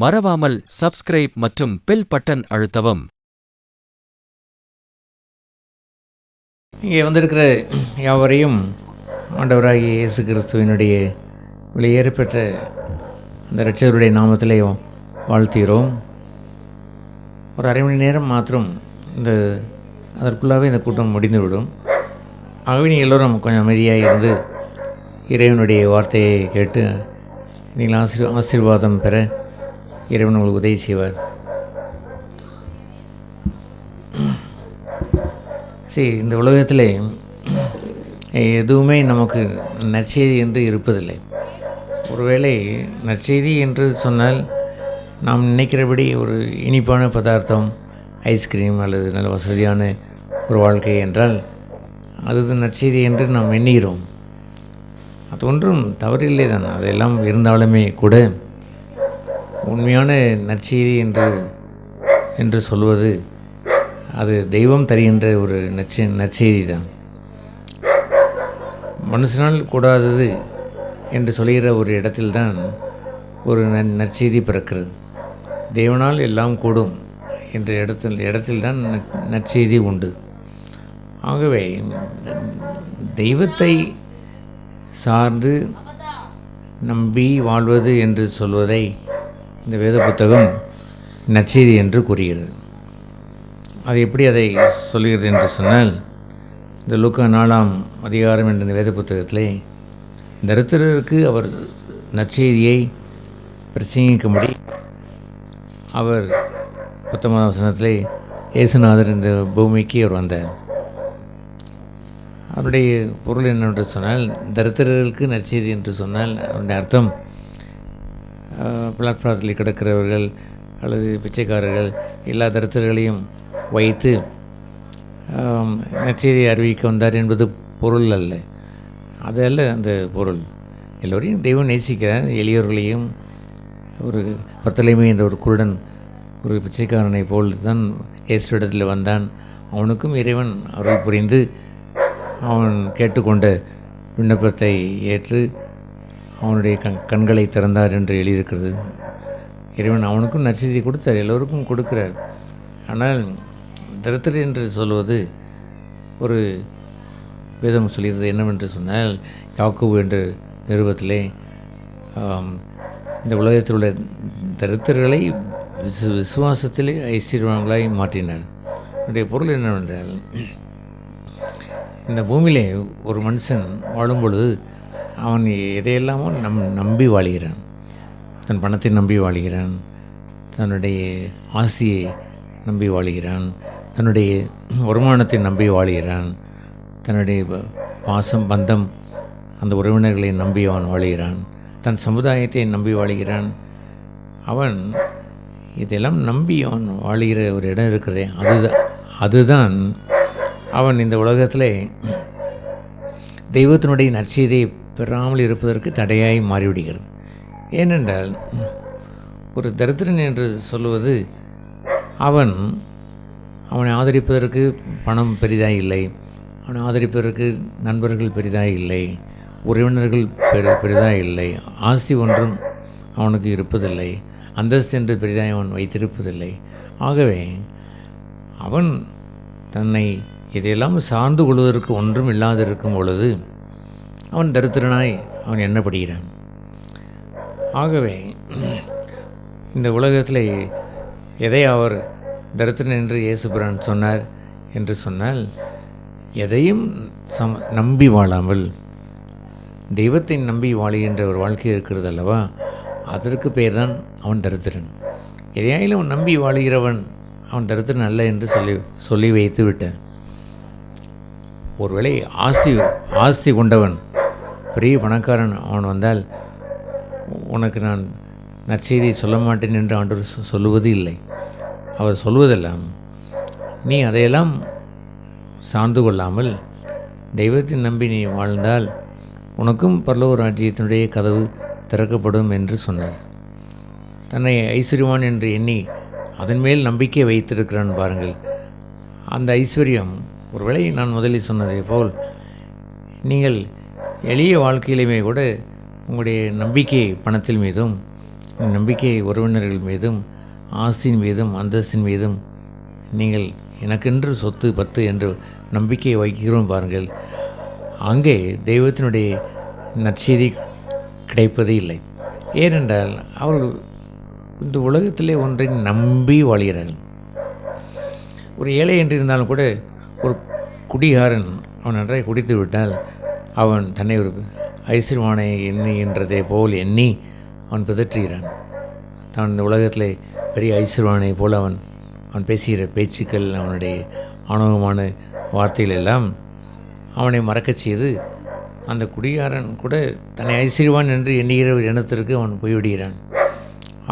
மறவாமல் சப்ஸ்கிரைப் மற்றும் bell button அழுத்தவும். இங்கே வந்திருக்கிற யாவரையும் ஆண்டவராகிய இயேசு கிறிஸ்துவினுடைய வெளியேற பெற்ற அந்த ரட்சகருடைய நாமத்திலே வாழ்த்துகிறோம். ஒரு அரை மணி நேரம் மாத்திரம் இந்த அதற்குள்ளாகவே இந்த கூட்டம் முடிந்துவிடும். ஆகவே நீங்கள் எல்லோரும் கொஞ்சம் அமைதியாக இருந்து இறைவனுடைய வார்த்தையை கேட்டு நீங்கள் ஆசீர் ஆசீர்வாதம் பெற இறைவன் உங்களுக்கு உதவி செய்வார். சரி இந்த உலகத்தில் எதுவுமே நமக்கு நற்செய்தி என்று இருப்பதில்லை. ஒருவேளை நற்செய்தி என்று சொன்னால் நாம் நினைக்கிறபடி ஒரு இனிப்பான பதார்த்தம் ஐஸ்கிரீம் அல்லது நல்ல வசதியான ஒரு வாழ்க்கை என்றால் அது நற்செய்தி என்று நாம் எண்ணுகிறோம். அது ஒன்றும் தவறில்லை தான். அதெல்லாம் இருந்தாலுமே கூட உண்மையான நற்செய்தி என்று என்று சொல்வது அது தெய்வம் தருகின்ற ஒரு நற்செ நற்செய்தி தான் மனுஷனால் கூடாதது என்று சொல்கிற ஒரு இடத்தில்தான் ஒரு ந நற்செய்தி பிறக்கிறது. தேவனால் எல்லாம் கூடும் என்ற இடத்தில் இடத்தில்தான் நற்- நற்செய்தி உண்டு. ஆகவே தெய்வத்தை சார்ந்து நம்பி வாழ்வது என்று சொல்வதை இந்த வேத புத்தகம் நற்செய்தி என்று கூறுகிறது. அது எப்படி அதை சொல்கிறது என்று சொன்னால் இந்த லூக்கா நாலாம் அதிகாரம் என்ற இந்த வேத புத்தகத்திலே தரித்திரருக்கு அவர் நற்செய்தியை பிரசங்கிக்கும்படி அவர் பத்தொன்பதாம் வசனத்திலே இயேசுநாதர் இந்த பூமிக்கு அவர் வந்தார். அவருடைய பொருள் என்னவென்று சொன்னால் தரித்திரர்களுக்கு நற்செய்தி என்று சொன்னால் அவருடைய அர்த்தம் பிளாட்ஃபாரத்தில் கிடக்கிறவர்கள் அல்லது பிச்சைக்காரர்கள் எல்லா தருத்தர்களையும் வைத்து ஆம், நற்செய்தியை அறிவிக்க வந்தார் என்பது பொருள் அல்ல. அது அல்ல அந்த பொருள். எல்லோரையும் தெய்வம் நேசிக்கிறார். எளியோர்களையும் ஒரு பத்தலைமை என்ற ஒரு குருடன் ஒரு பிச்சைக்காரனை போல் தான் இயேசுவிடத்தில் வந்தான். அவனுக்கும் இறைவன் அருள் புரிந்து அவன் கேட்டுக்கொண்ட விண்ணப்பத்தை ஏற்று அவனுடைய கண் கண்களை திறந்தார் என்று எழுதியிருக்கிறது. இறைவன் அவனுக்கும் நற்செய்தி கொடுத்தார் எல்லோருக்கும் கொடுக்கிறார். ஆனால் தரித்திரர் என்று சொல்வது ஒரு வேதம் சொல்கிறது என்னவென்று சொன்னால் யாக்குபு என்ற நிறுவத்திலே இந்த உலகத்தில் உள்ள தரித்திரர்களை விசு விசுவாசத்திலே ஐஸ்வர்யவான்களாய் மாற்றினார். என்னுடைய பொருள் என்னவென்றால் இந்த பூமியிலே ஒரு மனுஷன் வாழும் பொழுது அவன் எதையெல்லாமோ நம் நம்பி வாழ்கிறான். தன் பணத்தை நம்பி வாழ்கிறான். தன்னுடைய ஆஸ்தியை நம்பி வாழ்கிறான். தன்னுடைய வருமானத்தை நம்பி வாழுகிறான். தன்னுடைய பாசம் பந்தம் அந்த உறவினர்களை நம்பி அவன் வாழ்கிறான். தன் சமுதாயத்தை நம்பி வாழ்கிறான். அவன் இதெல்லாம் நம்பி அவன் வாழ்கிற ஒரு இடம் இருக்கிறதே. அதுதான் அதுதான் அவன் இந்த உலகத்தில் தெய்வத்தினுடைய நற்செய்தியை பெறாமல் இருப்பதற்கு தடையாய் மாறிவிடுகிறது. ஏனென்றால் ஒரு தரித்திரன் என்று சொல்லுவது அவன் அவனை ஆதரிப்பதற்கு பணம் பெரிதாக இல்லை அவனை ஆதரிப்பதற்கு நண்பர்கள் பெரிதாக இல்லை உறவினர்கள் பெரு பெரிதாக இல்லை ஆஸ்தி ஒன்றும் அவனுக்கு இருப்பதில்லை அந்தஸ்து என்று பெரிதாக அவன் வைத்திருப்பதில்லை. ஆகவே அவன் தன்னை இதையெல்லாம் சார்ந்து கொள்வதற்கு ஒன்றும் இல்லாதிருக்கும் பொழுது அவன் தரித்திரனாய் அவன் எண்ணப்படுகிறான். ஆகவே இந்த உலகத்தில் எதை அவர் தரித்திரன் என்று இயேசுபிரான் சொன்னார் என்று சொன்னால் எதையும் சம நம்பி வாழாமல் தெய்வத்தை நம்பி வாழுகின்ற ஒரு வாழ்க்கை இருக்கிறது அல்லவா? அதற்கு பெயர் தான் அவன் தரித்திரன். எதையாயிலும் அவன் நம்பி வாழுகிறவன் அவன் தரித்திரன் அல்ல என்று சொல்லி சொல்லி வைத்து விட்டான். ஒருவேளை ஆஸ்தி ஆஸ்தி கொண்டவன் பெரிய பணக்காரன் அவன் வந்தால் உனக்கு நான் நற்செய்தியை சொல்ல மாட்டேன் என்று ஆண்டவர் சொ- சொல்லுவது இல்லை. அவர் சொல்வதெல்லாம் நீ அதையெல்லாம் சார்ந்து கொள்ளாமல் தெய்வத்தின் நம்பி நீ வாழ்ந்தால் உனக்கும் பரலோக ராஜ்யத்தினுடைய கதவு திறக்கப்படும் என்று சொன்னார். தன்னை ஐஸ்வர்யவான் என்று எண்ணி அதன் மேல் நம்பிக்கை வைத்திருக்கிறான் பாருங்கள். அந்த ஐஸ்வர்யம் ஒருவேளை நான் முதலில் சொன்னதை போல் நீங்கள் எளிய வாழ்க்கையிலுமே கூட உங்களுடைய நம்பிக்கை பணத்தில் மீதும் நம்பிக்கை உறவினர்கள் மீதும் ஆஸ்தியின் மீதும் அந்தஸ்தின் மீதும் நீங்கள் எனக்கென்று சொத்து பத்து என்று நம்பிக்கை வைக்கிறோம் பாருங்கள். அங்கே தெய்வத்தினுடைய நற்செய்தி கிடைப்பதே இல்லை. ஏனென்றால் அவர்கள் இந்த உலகத்திலே ஒன்றை நம்பி வாழ்கிறார்கள். ஒரு ஏழை என்று இருந்தாலும் கூட ஒரு குடிகாரன் அவன் நன்றாக குடித்து விட்டால் அவன் தன்னை ஒரு ஐஸ்வர்வானை எண்ணி போல் எண்ணி அவன் பிதற்றுகிறான். தான் இந்த உலகத்தில் பெரிய ஐஸ்வர்வானை போல் அவன் அவன் பேசுகிற பேச்சுக்கள் அவனுடைய ஆணவமான வார்த்தைகள் எல்லாம் அவனை மறக்கச் செய்து அந்த குடிகாரன் கூட தன்னை ஐஸ்வர்வான் என்று எண்ணுகிற ஒரு எண்ணத்திற்கு அவன் போய்விடுகிறான்.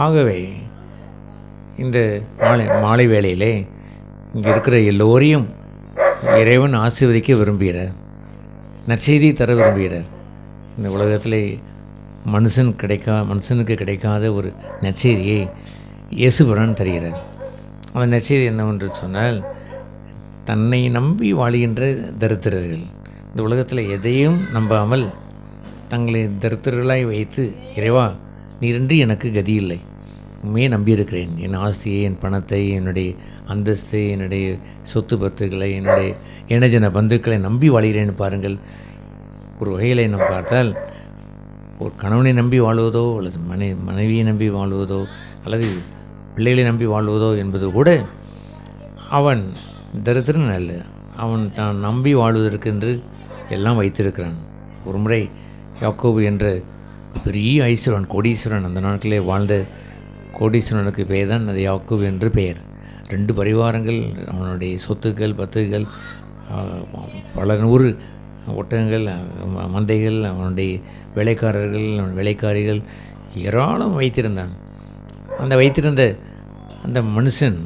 ஆகவே இந்த மாலை மாலை வேளையிலே இங்கே இருக்கிற எல்லோரையும் இறைவன் ஆசீர்வதிக்க விரும்புகிறார். நற்செய்தி தர விரும்புகிறார். இந்த உலகத்திலே மனுஷன் கிடைக்கா மனுஷனுக்கு கிடைக்காத ஒரு நற்செய்தியை இயேசுபுரான் தருகிறார். அந்த நற்செய்தி என்னவென்று சொன்னால் தன்னை நம்பி வாழுகின்ற தரித்திரர்கள். இந்த உலகத்தில் எதையும் நம்பாமல் தங்களை தரித்திரர்களாய் வைத்து இறைவா நீரின்றி எனக்கு கதி இல்லை உண்மையே நம்பியிருக்கிறேன். என் ஆஸ்தியை என் பணத்தை என்னுடைய அந்தஸ்து என்னுடைய சொத்து பத்துக்களை என்னுடைய இனஜன பந்துக்களை நம்பி வாழ்கிறேன்னு பாருங்கள். ஒரு வகையில் நாம் பார்த்தால் ஒரு கணவனை நம்பி வாழ்வதோ அல்லது மனை மனைவியை நம்பி வாழ்வதோ அல்லது பிள்ளைகளை நம்பி வாழ்வதோ என்பது கூட அவன் தரித்திரன் அல்ல. அவன் தான் நம்பி வாழ்வதற்கென்று எல்லாம் வைத்திருக்கிறான். ஒரு முறை யாக்கோபு என்ற பெரிய ஐஸ்வரன் கோடீஸ்வரன் அந்த நாட்களிலே வாழ்ந்த கோடீஸ்வரனுக்கு பெயர் தான் அது யாக்கோபு என்று பெயர். ரெண்டு பரிவாரங்கள் அவனுடைய சொத்துக்கள் பத்துக்கள் பல நூறு ஒட்டகங்கள் மந்தைகள் அவனுடைய வேலைக்காரர்கள் அவன் வேலைக்காரிகள் ஏராளம் வைத்திருந்தான். அந்த வைத்திருந்த அந்த மனுஷன்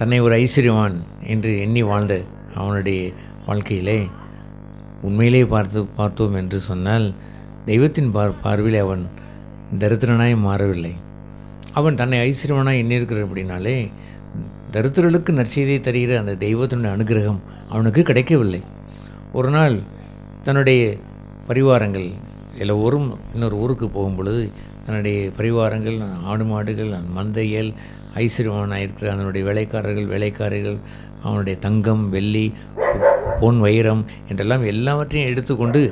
தன்னை ஒரு ஐஸ்வர்யவான் என்று எண்ணி வாழ்ந்த அவனுடைய வாழ்க்கையிலே உண்மையிலே பார்த்து பார்த்தோம் என்று சொன்னால் தெய்வத்தின் பார் பார்வையில் அவன் தரித்திரனாய் மாறவில்லை. அவன் தன்னை ஐஸ்வர்யவனாக எண்ணியிருக்கிற அப்படின்னாலே தரித்திரர்களுக்கு நற்செய்தியை தருகிற அந்த தெய்வத்தினுடைய அனுகிரகம் அவனுக்கு கிடைக்கவில்லை. ஒரு நாள் தன்னுடைய பரிவாரங்கள் எல்லோரும் இன்னொரு ஊருக்கு போகும் பொழுது தன்னுடைய பரிவாரங்கள் ஆடு மாடுகள் மந்தைகள் ஐஸ்வர்யவனாக இருக்கிற அதனுடைய வேலைக்காரர்கள் வேலைக்காரிகள் அவனுடைய தங்கம் வெள்ளி பொன் வைரம் என்றெல்லாம் எல்லாவற்றையும் எடுத்துக்கொண்டு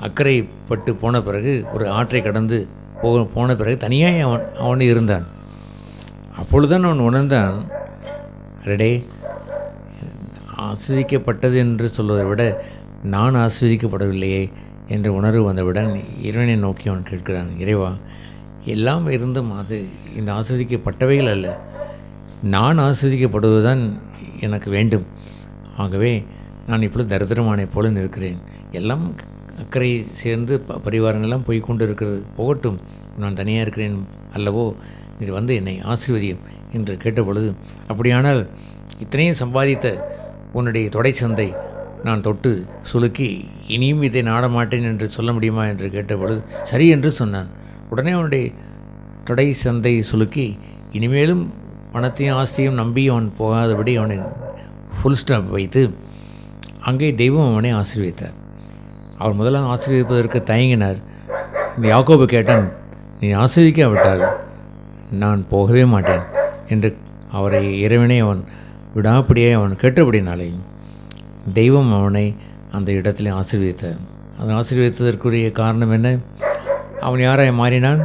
அக்கறைப்பட்டு போன பிறகு ஒரு ஆற்றை கடந்து போக போன பிறகு தனியாக அவன் அவன் இருந்தான். அப்பொழுதுதான் அவன் உணர்ந்தான் அடடே ஆஸ்வதிக்கப்பட்டது என்று சொல்வதை விட நான் ஆஸ்வதிக்கப்படவில்லையே என்ற உணர்வு வந்தவுடன் இறைவனை நோக்கி அவன் கேட்கிறான் இறைவா எல்லாம் இருந்தும் அது இந்த ஆஸ்வதிக்கப்பட்டவைகள் அல்ல. நான் ஆஸ்வதிக்கப்படுவதுதான் எனக்கு வேண்டும். ஆகவே நான் இப்பொழுது தரித்திரமானை போல நிற்கிறேன். எல்லாம் அக்கறை சேர்ந்து ப- பரிவாரங்கள்லாம் போய்கொண்டு இருக்கிறது போகட்டும் நான் தனியாக இருக்கிறேன் அல்லவோ நீ வந்து என்னை ஆசீர்வதியும் என்று கேட்டபொழுது அப்படியானால் இத்தனையும் சம்பாதித்த உன்னுடைய தொடை சந்தை நான் தொட்டு சுலுக்கி இனியும் இதை நாட மாட்டேன் என்று சொல்ல முடியுமா? என்று கேட்டபொழுது சரி என்று சொன்னான். உடனே அவனுடைய தொடை சந்தை சுலுக்கி இனிமேலும் பணத்தையும் ஆஸ்தியும் நம்பி அவன் போகாதபடி அவனை ஃபுல் ஸ்டாப் வைத்து அங்கே தெய்வம் அவனை ஆசீர்வதித்தார் அவர் முதலாம் ஆசீர்வதிப்பதற்கு தயங்கினார். யாக்கோபு கேட்டான் நீ ஆசீர்வதிக்காவிட்டால் நான் போகவே மாட்டேன். என்று அவரை இறைவனை அவன் விடாப்படியே அவன் கேட்டபடினாலே தெய்வம் அவனை அந்த இடத்திலே ஆசீர்வதித்தார். அதன் ஆசீர்வதித்ததற்குரிய காரணம் என்ன? அவன் யாராய் மாறினான்?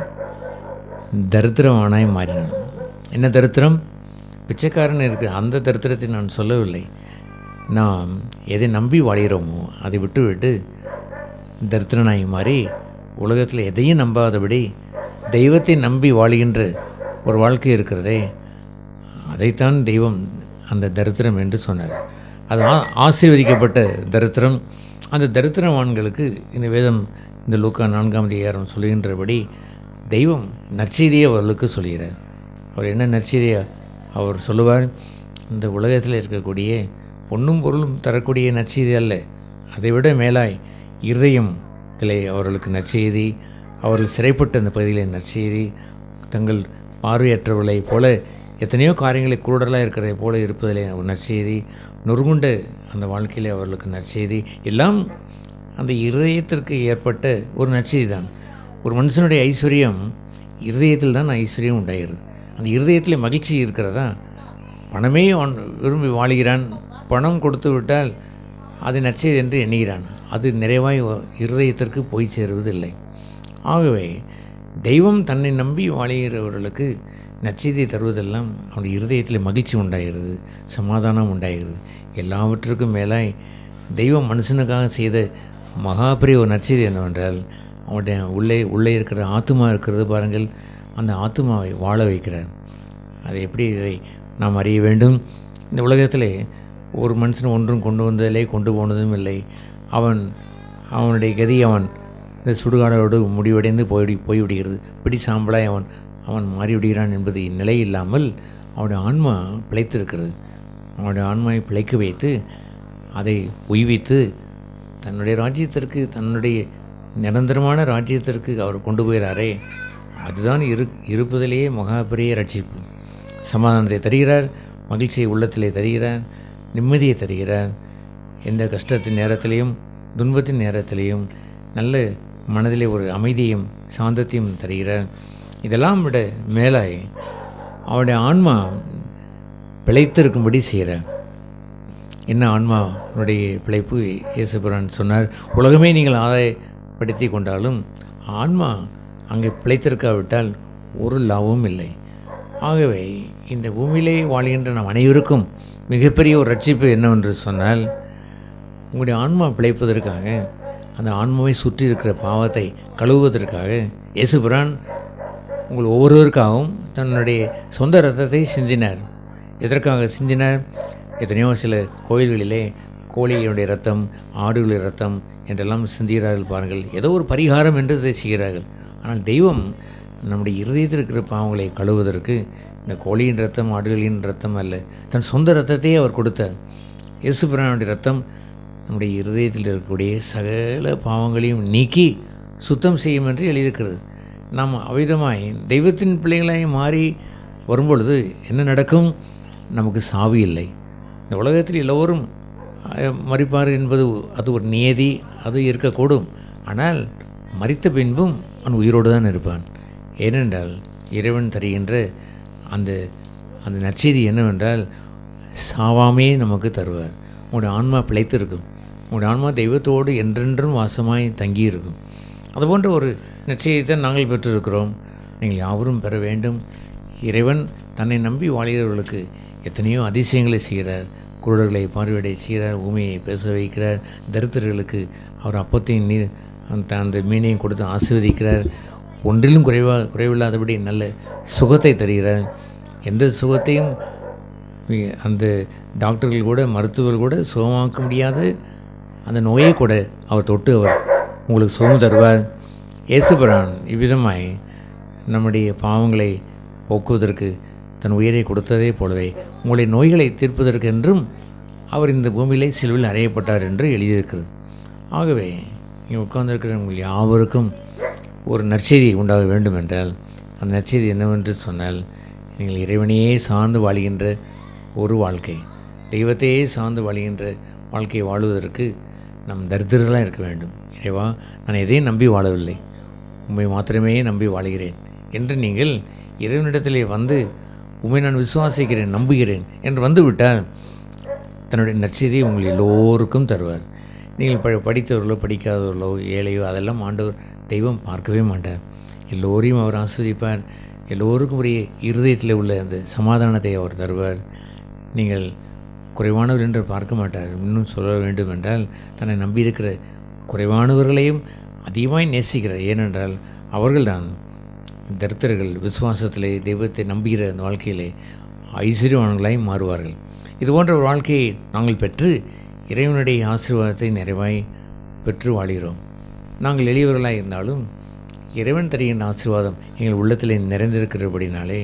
தரித்திரமானாய் மாறினான். என்ன தரித்திரம்? பிச்சைக்காரன் இருக்கு அந்த தரித்திரத்தை நான் சொல்லவில்லை. நாம் எதை நம்பி வாழ்கிறோமோ அதை விட்டு விட்டு தரித்திரனாய் மாறி உலகத்தில் எதையும் நம்பாதபடி தெய்வத்தை நம்பி வாழ்கின்ற ஒரு வாழ்க்கை இருக்கிறதே அதைத்தான் தெய்வம் அந்த தரித்திரம் என்று சொன்னார். அது ஆசீர்வதிக்கப்பட்ட தரித்திரம். அந்த தரித்திரவான்களுக்கு இந்த வேதம் இந்த லூக்கா நான்காம் அதிகாரம் சொல்கின்றபடி தெய்வம் நற்செய்தியை அவர்களுக்கு சொல்கிறார். அவர் என்ன நற்செய்தியா அவர் சொல்லுவார்? இந்த உலகத்தில் இருக்கக்கூடிய பொண்ணும் பொருளும் தரக்கூடிய நற்செய்தி அல்ல. அதைவிட மேலாய் இருதயத்திலே அவர்களுக்கு நற்செய்தி அவர்கள் சிறைப்பட்ட அந்த பகுதியில் நற்செய்தி தங்கள் பார்வையற்றவர்களைப் போல எத்தனையோ காரியங்களை குருடலாக இருக்கிறதை போல இருப்பதிலே ஒரு நற்செய்தி நொறுங்குண்ட அந்த வாழ்க்கையிலே அவர்களுக்கு நற்செய்தி. எல்லாம் அந்த இருதயத்திற்கு ஏற்பட்ட ஒரு நற்செய்தி தான். ஒரு மனுஷனுடைய ஐஸ்வர்யம் இருதயத்தில் தான் ஐஸ்வர்யம் உண்டாகிறது. அந்த இருதயத்தில் மகிழ்ச்சி இருக்கிறதா? பணமே அவன் விரும்பி வாழுகிறான். பணம் கொடுத்து விட்டால் அது நற்செய்தி என்று எண்ணுகிறான். அது நிறைவாய் இருதயத்திற்கு போய் சேருவதில்லை. ஆகவே தெய்வம் தன்னை நம்பி வாழுகிறவர்களுக்கு நற்செய்தியை தருவதெல்லாம் அவனுடைய இருதயத்தில் மகிழ்ச்சி உண்டாகிறது சமாதானம் உண்டாகிறது. எல்லாவற்றுக்கும் மேலாய் தெய்வம் மனுஷனுக்காக செய்த மகாபிரிய ஒரு நற்செய்தி என்னவென்றால் அவனுடைய உள்ளே உள்ளே இருக்கிற ஆத்துமா இருக்கிறது பாருங்கள் அந்த ஆத்துமாவை வாழ வைக்கிறார். அதை எப்படி இதை நாம் அறிய வேண்டும்? இந்த உலகத்தில் ஒரு மனுஷன் ஒன்றும் கொண்டு வந்ததில்லை கொண்டு போனதும் இல்லை. அவன் அவனுடைய கதி அவன் இந்த சுடுகாடோடு முடிவடைந்து போய் போய்விடுகிறது. பிடி சாம்பலாய் அவன் அவன் மாறிவிடுகிறான் என்பது நிலை இல்லாமல் அவனுடைய ஆன்மா பிழைத்திருக்கிறது. அவனுடைய ஆன்மாவை பிழைக்க வைத்து அதை உய்வித்து தன்னுடைய ராஜ்யத்திற்கு தன்னுடைய நிரந்தரமான ராஜ்யத்திற்கு அவர் கொண்டு போகிறாரே அதுதான் இரு இருப்பதிலேயே மகாபெரிய ரட்சிப்பு. சமாதானத்தை தருகிறார் மகிழ்ச்சியை உள்ளத்திலே தருகிறார் நிம்மதியை தருகிறார். எந்த கஷ்டத்தின் நேரத்திலையும் துன்பத்தின் நேரத்திலையும் நல்ல மனதிலே ஒரு அமைதியும் சாந்தத்தையும் தருகிறார். இதெல்லாம் விட மேலாய் அவருடைய ஆன்மா பிழைத்திருக்கும்படி செய்கிறார். என்ன ஆன்மாவுடைய பிழைப்பு? இயேசுபுரான் சொன்னார் உலகமே நீங்கள் ஆதாயப்படுத்தி கொண்டாலும் ஆன்மா அங்கே பிழைத்திருக்காவிட்டால் ஒரு லாபமும் இல்லை. ஆகவே இந்த பூமியிலே வாழ்கின்ற நம் அனைவருக்கும் மிகப்பெரிய ஒரு ரட்சிப்பு என்னவென்று சொன்னால் உங்களுடைய ஆன்மா பிழைப்பதற்காக அந்த ஆன்மாவை சுற்றி இருக்கிற பாவத்தை கழுவுவதற்காக இயேசுபுரான் உங்கள் ஒவ்வொருவருக்காகவும் தன்னுடைய சொந்த ரத்தத்தை சிந்தினார். எதற்காக சிந்தினார்? எத்தனையோ சில கோயில்களிலே கோழிகளுடைய ரத்தம் ஆடுகளுடைய ரத்தம் என்றெல்லாம் சிந்துகிறார்கள் பாருங்கள். ஏதோ ஒரு பரிகாரம் என்று இதை செய்கிறார்கள். ஆனால் தெய்வம் நம்முடைய இருதயத்தில் இருக்கிற பாவங்களை கழுவுவதற்கு இந்த கோழியின் ரத்தம் ஆடுகளின் ரத்தம் அல்ல தன் சொந்த ரத்தத்தையே அவர் கொடுத்தார். இயேசு பிரானுடைய ரத்தம் நம்முடைய இருதயத்தில் இருக்கக்கூடிய சகல பாவங்களையும் நீக்கி சுத்தம் செய்யும் என்று எழுதியிருக்கிறது. நாம் அவிதமாய் தெய்வத்தின் பிள்ளைகளாய் மாறி வரும்பொழுது என்ன நடக்கும்? நமக்கு சாவு இல்லை. இந்த உலகத்தில் எல்லோரும் மறிப்பார் என்பது அது ஒரு நியதி அது இருக்கக்கூடும். ஆனால் மறித்த பின்பும் அவன் உயிரோடு தான் இருப்பான். ஏனென்றால் இறைவன் தருகின்ற அந்த அந்த நற்செய்தி என்னவென்றால் சாவாமே நமக்கு தருவார். உங்களுடைய ஆன்மா பிழைத்திருக்கும். உங்களுடைய ஆன்மா தெய்வத்தோடு என்றென்றும் வாசமாய் தங்கியிருக்கும். அதுபோன்ற ஒரு நிச்சயத்தை நாங்கள் பெற்றிருக்கிறோம். நீங்கள் யாவரும் பெற வேண்டும். இறைவன் தன்னை நம்பி வாழ்கிறவர்களுக்கு எத்தனையோ அதிசயங்களை செய்கிறார். குருடர்களை பார்வையிட செய்கிறார். ஊமையை பேச வைக்கிறார். தரித்திரர்களுக்கு அவர் அப்பத்தையும் நீர் அந்த அந்த மீனையும் கொடுத்து ஆசீர்வதிக்கிறார். ஒன்றிலும் குறைவா குறைவில்லாதபடி நல்ல சுகத்தை தருகிறார். எந்த சுகத்தையும் அந்த டாக்டர்கள் கூட மருத்துவர்கள் கூட சுகமாக்க முடியாத. அந்த நோயை கூட அவர் தொட்டு அவர் உங்களுக்கு சுகம் தருவார். இயேசுபிரான் இவ்விதமாய் நம்முடைய பாவங்களை போக்குவதற்கு தன் உயிரை கொடுத்ததே போலவே உங்களுடைய நோய்களை தீர்ப்பதற்கு என்றும் அவர் இந்த பூமியிலே சிலுவில் அறையப்பட்டார் என்று எழுதியிருக்கிறது. ஆகவே இங்கே உட்கார்ந்திருக்கிற உங்கள் யாவருக்கும் ஒரு நற்செய்தி உண்டாக வேண்டும் என்றால் அந்த நற்செய்தி என்னவென்று சொன்னால் நீங்கள் இறைவனையே சார்ந்து வாழ்கின்ற ஒரு வாழ்க்கை தெய்வத்தையே சார்ந்து வாழ்கின்ற வாழ்க்கையை வாழுவதற்கு நம் தரித்திரர்களாக இருக்க வேண்டும். இறைவா நான் எதையும் நம்பி வாழவில்லை. உண்மை மாத்திரமே நம்பி வாழ்கிறேன் என்று நீங்கள் இறைவனிடத்திலே வந்து உண்மை நான் விசுவாசிக்கிறேன் நம்புகிறேன் என்று வந்துவிட்டால் தன்னுடைய நற்செய்தியை உங்கள் எல்லோருக்கும் தருவார். நீங்கள் ப படித்தவர்களோ படிக்காதவர்களோ ஏழையோ அதெல்லாம் ஆண்டவர் தெய்வம் பார்க்கவே மாட்டார். எல்லோரையும் அவர் ஆஸ்வதிப்பார். எல்லோருக்கும் உரிய இருதயத்தில் உள்ள அந்த சமாதானத்தை அவர் தருவார். நீங்கள் குறைவானவர் என்று பார்க்க மாட்டார். இன்னும் சொல்ல வேண்டும் என்றால் தன்னை நம்பியிருக்கிற குறைவானவர்களையும் அதிகமாய் நேசிக்கிறார். ஏனென்றால் அவர்கள்தான் தரித்திரர்கள் விசுவாசத்திலே தெய்வத்தை நம்புகிற அந்த வாழ்க்கையிலே ஐஸ்வர்யவான்களாய் மாறுவார்கள். இது போன்ற ஒரு வாழ்க்கையை நாங்கள் பெற்று இறைவனுடைய ஆசீர்வாதத்தை நிறைவாய் பெற்று வாழ்கிறோம். நாங்கள் எளியவர்களாக இருந்தாலும் இறைவன் தருகின்ற ஆசீர்வாதம் எங்கள் உள்ளத்திலே நிறைந்திருக்கிறபடினாலே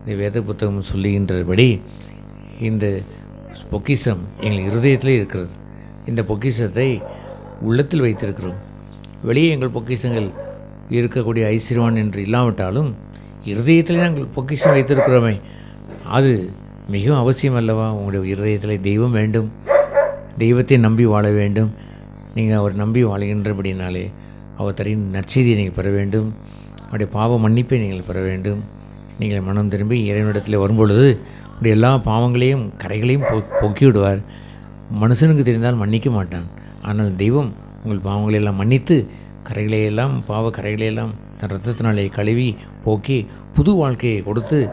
இந்த வேத புத்தகம் சொல்லுகின்றபடி இந்த பொக்கிஷம் எங்கள் இருதயத்திலே இருக்கிறது. இந்த பொக்கிஷத்தை உள்ளத்தில் வைத்திருக்கிறோம். வெளியே எங்கள் பொக்கிஷங்கள் இருக்கக்கூடிய ஐஸ்வர்யவான் என்று இல்லாவிட்டாலும் இருதயத்தில் நாங்கள் பொக்கிஷம் வைத்திருக்கிறோமே. அது மிகவும் அவசியம் அல்லவா? உங்களுடைய இருதயத்தில் தெய்வம் வேண்டும். தெய்வத்தை நம்பி வாழ வேண்டும். நீங்கள் அவர் நம்பி வாழ்கின்றபடினாலே அவர் தரின் நற்செய்தியை நீங்கள் பெற வேண்டும். அவருடைய பாவ மன்னிப்பை நீங்கள் பெற வேண்டும். நீங்கள் மனம் திரும்பி இறைவனிடத்தில் வரும்பொழுது உடைய எல்லா பாவங்களையும் கரைகளையும் பொ பொக்கி விடுவார் மனுஷனுக்கு தெரிந்தால் மன்னிக்க மாட்டான். ஆனால் தெய்வம் உங்கள் பாவங்களை எல்லாம் மன்னித்து கரைகளையெல்லாம் பாவ கரைகளையெல்லாம் தன் ரத்தத்தினாலே கழுவி போக்கி புது வாழ்க்கையை கொடுத்து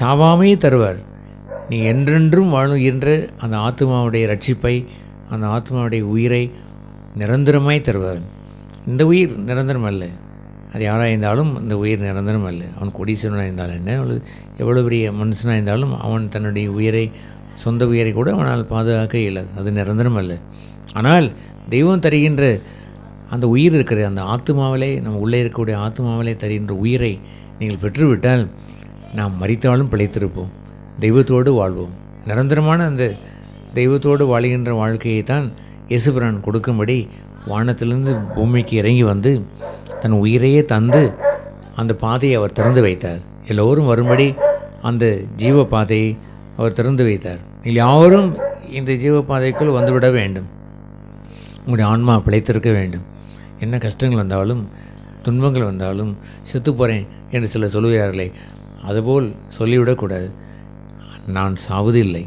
சாவாமே தருவார். நீ என்றென்றும் வாழுகின்ற அந்த ஆத்மாவுடைய ரட்சிப்பை அந்த ஆத்மாவுடைய உயிரை நிரந்தரமாய் தருவார். இந்த உயிர் நிரந்தரம் அல்ல. அது யாராக இருந்தாலும் இந்த உயிர் நிரந்தரம் அல்ல. அவன் கொடிசனாக இருந்தாலும் என்ன? அல்லது எவ்வளோ பெரிய மனுஷனாக இருந்தாலும் அவன் தன்னுடைய உயிரை சொந்த உயிரை கூட அவனால் பாதுகாக்க இயலாது. அது நிரந்தரம் அல்ல. ஆனால் தெய்வம் தருகின்ற அந்த உயிர் இருக்கிற அந்த ஆத்மாவிலே நம்ம உள்ளே இருக்கக்கூடிய ஆத்மாவிலே தருகின்ற உயிரை நீங்கள் பெற்றுவிட்டால் நாம் மறித்தாலும் பிழைத்திருப்போம். தெய்வத்தோடு வாழ்வோம். நிரந்தரமான அந்த தெய்வத்தோடு வாழ்கின்ற வாழ்க்கையை தான் இயேசுபிரான் கொடுக்கும்படி வானத்திலிருந்து பூமிக்கு இறங்கி வந்து தன் உயிரையே தந்து அந்த பாதையை அவர் திறந்து வைத்தார். எல்லோரும் வரும்படி அந்த ஜீவ பாதையை அவர் திறந்து வைத்தார். நீங்கள் யாரும் இந்த ஜீவ பாதைக்குள் வந்துவிட வேண்டும். உங்களுடைய ஆன்மா பிழைத்திருக்க வேண்டும். என்ன கஷ்டங்கள் வந்தாலும் துன்பங்கள் வந்தாலும் செத்து போகிறேன் என்று சிலர் சொல்லுகிறார்களே அதுபோல் சொல்லிவிடக்கூடாது நான் சாவதில்லை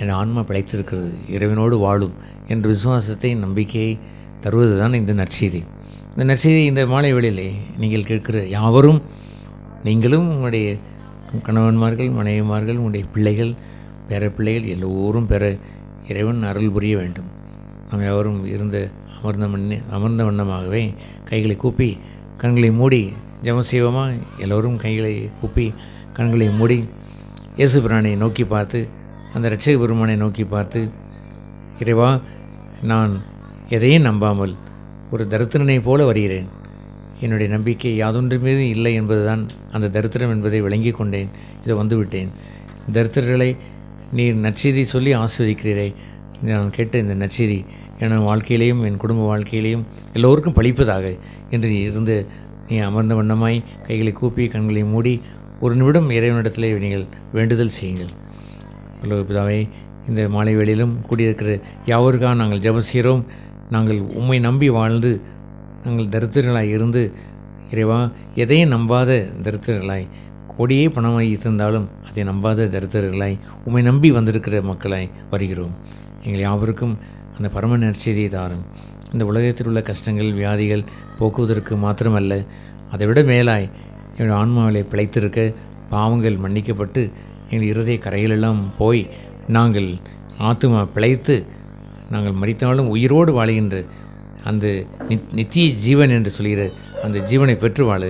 என் ஆன்மா பிழைத்திருக்கிறது. இறைவனோடு வாழும் என்ற விசுவாசத்தை நம்பிக்கையை தருவது தான் இந்த நற்செய்தி. இந்த நற்செய்தி இந்த மாலை வேளையிலே நீங்கள் கேட்கிற யாவரும் நீங்களும் உங்களுடைய கணவன்மார்கள் மனைவிமார்கள் உங்களுடைய பிள்ளைகள் பேர பிள்ளைகள் எல்லோரும் பெற இறைவன் அருள் புரிய வேண்டும். நாம் எவரும் இருந்த அமர்ந்த மண்ணே அமர்ந்த வண்ணமாகவே கைகளை கூப்பி கண்களை மூடி ஜெபம் செய்வோமா? எல்லோரும் கைகளை கூப்பி கண்களை மூடி இயேசு பிரானை நோக்கி பார்த்து அந்த ரட்சக பெருமானை நோக்கி பார்த்து இறைவா நான் எதையும் நம்பாமல் ஒரு தரித்திரனை போல வருகிறேன். என்னுடைய நம்பிக்கை யாதொன்று மீதும் இல்லை என்பதுதான் அந்த தரித்திரம் என்பதை விளங்கி கொண்டேன். இதை வந்துவிட்டேன். தரித்திரர்களை நீர் நற்செய்தி சொல்லி ஆஸ்வதிக்கிறீரே நான் கேட்ட இந்த நற்செய்தி என் வாழ்க்கையிலையும் என் குடும்ப வாழ்க்கையிலையும் எல்லோருக்கும் பழிப்பதாக என்று இருந்து நீ அமர்ந்த வண்ணமாய் கைகளை கூப்பி கண்களை மூடி ஒரு நிமிடம் இறைவனிடத்திலே நீங்கள் வேண்டுதல் செய்யுங்கள். அல்லது இந்த மாலை வேளையிலும் கூடியிருக்கிற யாவருக்காக நாங்கள் ஜெபம் செய்கிறோம். நாங்கள் உம்மை நம்பி வாழ்ந்து நாங்கள் தரித்திரர்களாய் இருந்து இறைவா எதையும் நம்பாத தரித்திரர்களாய் கோடியே பணமாக இருந்தாலும் அதை நம்பாத தரித்திரர்களாய் உம்மை நம்பி வந்திருக்கிற மக்களாய் வருகிறோம். எங்கள் யாவருக்கும் அந்த பரம நற்செய்தியை தாரும். இந்த உலகத்தில் உள்ள கஷ்டங்கள் வியாதிகள் போக்குவதற்கு மாத்திரமல்ல அதைவிட மேலாய் எங்கள் ஆன்மாவிலே பிழைத்திருக்க பாவங்கள் மன்னிக்கப்பட்டு எங்கள் இருதய கரையிலெல்லாம் போய் நாங்கள் ஆத்துமா பிழைத்து நாங்கள் மறித்தாலும் உயிரோடு வாழுகின்ற அந்த நித் நித்திய ஜீவன் என்று சொல்கிற அந்த ஜீவனை பெற்று வாழ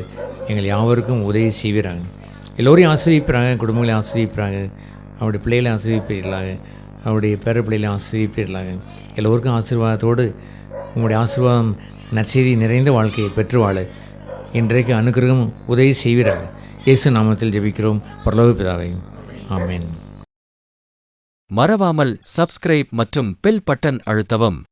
எங்கள் யாவருக்கும் உதவி செய்கிறாங்க எல்லோரையும் ஆஸ்வதிப்பிறாங்க குடும்பங்களை ஆஸ்வதிப்பிறாங்க அவருடைய பிள்ளைகளை ஆஸ்வதிப்பீர்களாக அவருடைய பேரப்பிள்ளையில் ஆசிரியப்பீர்களாக எல்லோருக்கும் ஆசீர்வாதத்தோடு உங்களுடைய ஆசீர்வாதம் நற்செய்தி நிறைந்த வாழ்க்கையை பெற்று வாழ இன்றைக்கு அனுகிரகம் உதவி செய்வீராக. இயேசு நாமத்தில் ஜெபிக்கிறோம். பரலோக பிதாவை. ஆமென். மறவாமல் சப்ஸ்கிரைப் மற்றும் பெல் பட்டன் அழுத்தவும்.